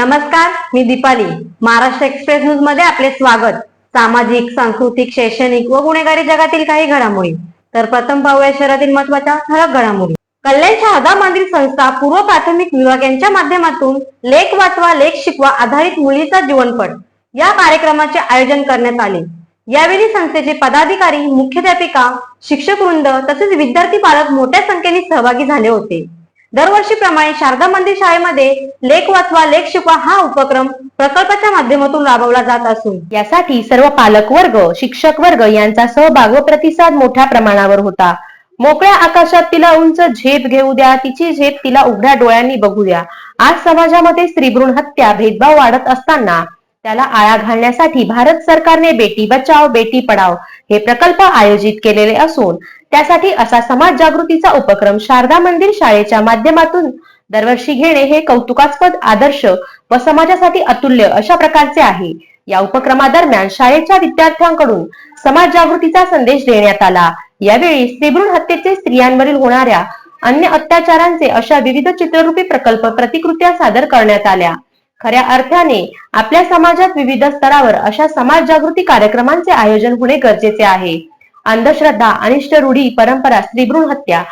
नमस्कार मी दीपाली. महाराष्ट्र एक्सप्रेस न्यूजमध्ये आपले स्वागत. सामाजिक सांस्कृतिक शैक्षणिक व गुन्हेगारी जगातील काही घडामोडी. तर प्रथम पाहूया शहरातील महत्त्वाच्या ठळक घडामोडी. कल्याण शहादा मंदिर संस्था पूर्व प्राथमिक विभाग यांच्या माध्यमातून लेख वाचवा लेख शिकवा आधारित मुलीचा जीवनपट या कार्यक्रमाचे आयोजन करण्यात आले. यावेळी संस्थेचे पदाधिकारी मुख्याध्यापिका शिक्षक वृंद तसेच विद्यार्थी पालक मोठ्या संख्येने सहभागी झाले होते. दरवर्षीप्रमाणे शारदा मंदिर शाळेमध्ये लेख वाचवा लेख शिकवा हा उपक्रम प्रकल्पाच्या माध्यमातून राबवला जात असून. यासाठी सर्व पालक वर्ग शिक्षक वर्ग यांचा सहभाग व प्रतिसाद मोठ्या प्रमाणावर होता. मोकळ्या आकाशात तिला उंच झेप घेऊ द्या तिची झेप तिला उघड्या डोळ्यांनी बघू द्या. आज समाजामध्ये स्त्रीभ्रूण हत्या भेदभाव वाढत असताना त्याला आळा घालण्यासाठी भारत सरकारने बेटी बचाव बेटी पढाव हे प्रकल्प आयोजित केलेले असून त्यासाठी असा समाज जागृतीचा उपक्रम शारदा मंदिर शाळेच्या माध्यमातून दरवर्षी घेणे हे कौतुकास्पद आदर्श व समाजासाठी अतुल्य अशा प्रकारचे आहे. या उपक्रमादरम्यान शाळेच्या विद्यार्थ्यांकडून समाज जागृतीचा संदेश देण्यात आला. यावेळी स्त्रीभ्रूण हत्येचे स्त्रियांवरील होणाऱ्या अन्य अत्याचारांचे अशा विविध चित्ररूपी प्रकल्प प्रतिकृत्या सादर करण्यात आल्या. खऱ्या अर्थाने आपल्या समाजात विविध स्तरावर अशा समाज जागृती कार्यक्रमांचे आयोजन होणे गरजेचे आहे. अंधश्रद्धा अनिष्ट रूढी परंपरा स्त्रीभ्रूण हत्या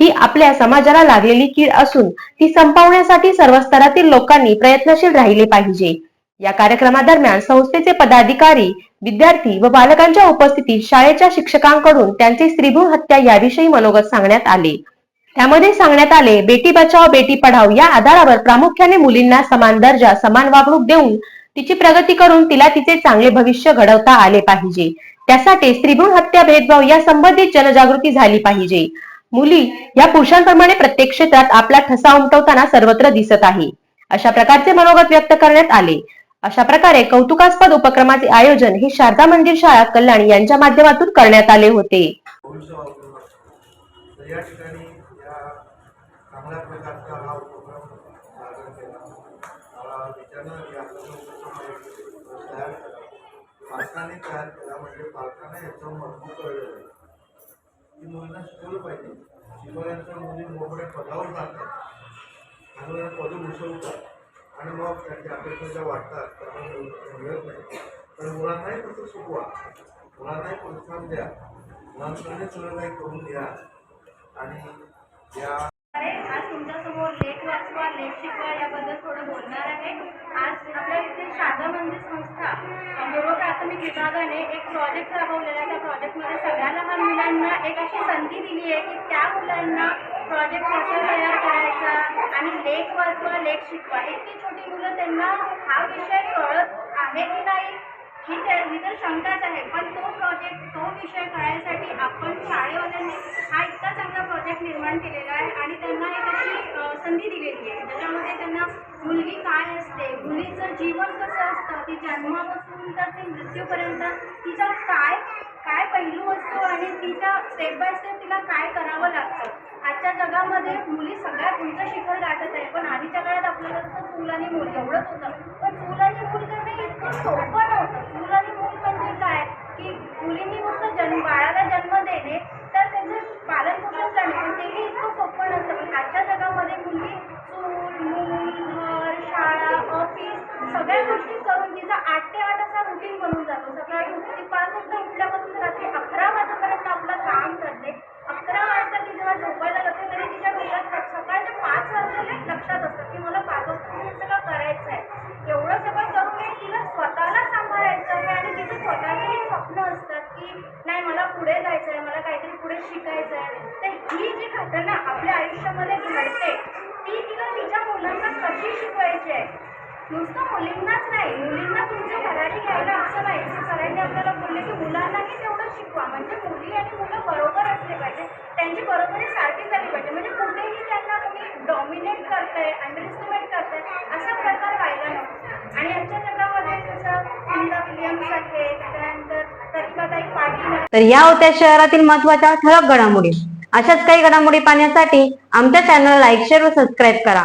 ही आपल्या समाजाला लागलेली कीड असून ती संपवण्यासाठी सर्व स्तरातील लोकांनी प्रयत्नशील राहिले पाहिजे. या कार्यक्रमादरम्यान संस्थेचे पदाधिकारी विद्यार्थी व बालकांच्या उपस्थितीत शाळेच्या शिक्षकांकडून त्यांचे स्त्रीभ्रूण हत्या याविषयी मनोगत सांगण्यात आले. त्यामध्ये सांगण्यात आले बेटी बचाव बेटी पढाव या आधारावर प्रामुख्याने मुलींना समान दर्जा समान वागणूक देऊन तिची प्रगती करून तिला तिचे चांगले भविष्य घडवता आले पाहिजे. त्यासाठी स्त्रीभ्रूण हत्या भेदभाव या संबंधित जनजागृती झाली पाहिजे. मुली या पुरुषांप्रमाणे प्रत्येक क्षेत्रात आपला ठसा उमटवताना सर्वत्र दिसत आहे. अशा प्रकारचे मनोगत व्यक्त करण्यात आले. अशा प्रकारे कौतुकास्पद उपक्रमाचे आयोजन हे शारदा मंदिर शाळा कल्याण यांच्या माध्यमातून करण्यात आले होते. या ठिकाणी या चांगल्या प्रकारचा हा उपक्रम सादर केला. मला त्याच्यानं या उपक्रम तयार केला पालकांनी तयार केला म्हणजे पालकांना याचं महत्त्व कळलं की मुलींना शिकवलं पाहिजे. शिकवल्यानंतर मुली मोठ्या पदावर जातात. आणि पद भूषवतात आणि मग त्यांच्या अपेक्षा वाटतात त्यामुळे मिळत नाही. तर मुलांनाही तसं शिकवा. मुलांनाही प्रोत्साहन द्या. मुलांकडे सगळं काही करून घ्या. आणि आज तुमच्यासमोर लेख वाचवा लेख शिकवा याबद्दल थोडं बोलणार आहे. आज आपल्या इथे शारदा मंदिर संस्था अ, पूर्व प्राथमिक विभागाने एक प्रोजेक्ट राबवलेला आहे. त्या प्रोजेक्टमध्ये सगळ्या लहान मुलांना एक अशी संधी दिली आहे की त्या मुलांना प्रोजेक्ट कसा तयार करायचा आणि लेख वाचवा लेख शिकवा. इतकी छोटी मुलं त्यांना हा विषय कळत आहे की नाही ही तर शंकाच आहे. पण तो प्रोजेक्ट तो विषय कळायसाठी आपण शाळेत हा इतका चांगला प्रोजेक्ट निर्माण केलेला आहे आणि त्यांना एक अशी अ, संधी दिलेली आहे. त्याच्यामध्ये त्यांना मुलगी काय असते मुलीचं जीवन कसं असतं ती जन्मापासून तर ती मृत्यूपर्यंत तिचा काय काय पैलू असतो आणि तिचा स्टेप बाय स्टेप तिला काय करावं लागतं? आजच्या जगामध्ये मुली सगळ्यात उंच शिखर गाठत आहे पण आधीच्या काळात आपल्याला कसं चूल आणि मूल एवढंच होतं. पण चूल आणि मूल करणं इतकं सोपं नव्हतं. चूल आणि मूल म्हणजे काय? की मुलींनी फक्त जन्म बाळाला जन्म देणे तर त्याचं पालन पोषण करणे पण तेही इतकं सोपं नसतं पण आजच्या जगामध्ये मुलगी चूल मूल घर शाळा ऑफिस सगळ्या गोष्टी करून तिचा आठ ते आठ असा रुटीन बनून जातो. सकाळी उठते पाच वाजता उठल्यापासून रात्री अकरा वाजेपर्यंत आपलं काम करते. अकरा वाजता ती जेव्हा झोपायला जाते तरी तिच्या डोक्यात सकाळच्या पाच वाजलेले लक्षात असतं की मला पाच वाजता हे सगळं करायचं आहे एवढं सगळं करून नाही तिला स्वतःला सांभाळायचं आहे आणि तिचं स्वतःचे स्वप्न असतात की नाही मला पुढे जायचं आहे मला काहीतरी पुढे शिकायचं आहे तर ही जी घटना आपल्या आयुष्यामध्ये घडते ती तिला तिच्या मुलांना कशी शिकवायची आहे? नुसतं मुलींनाच नाही मुलींना तुमचं भरारी घ्यायला असं नाही. सरांनी आपल्याला बोलले की मुलांनाही तेवढं शिकवा. म्हणजे मुली आणि मुलं बरोबर असले पाहिजे. त्यांची बरोबरी सारखी झाली पाहिजे. म्हणजे कुठेही त्यांना तुम्ही डॉमिनेट करताय अंडरएस्टिमेट करताय असा प्रकार व्हायला नको. आणि आजच्या जगामध्ये जसं सुनीता विलियम्स आहे त्यानंतर प्रतिभाताई पाटील तर या होत्या शहरातील महत्त्वाच्या ठळक घडामोडी. अशाच काही घडामोडी पाहण्यासाठी आमच्या चॅनल लाईक शेअर व सबस्क्राईब करा.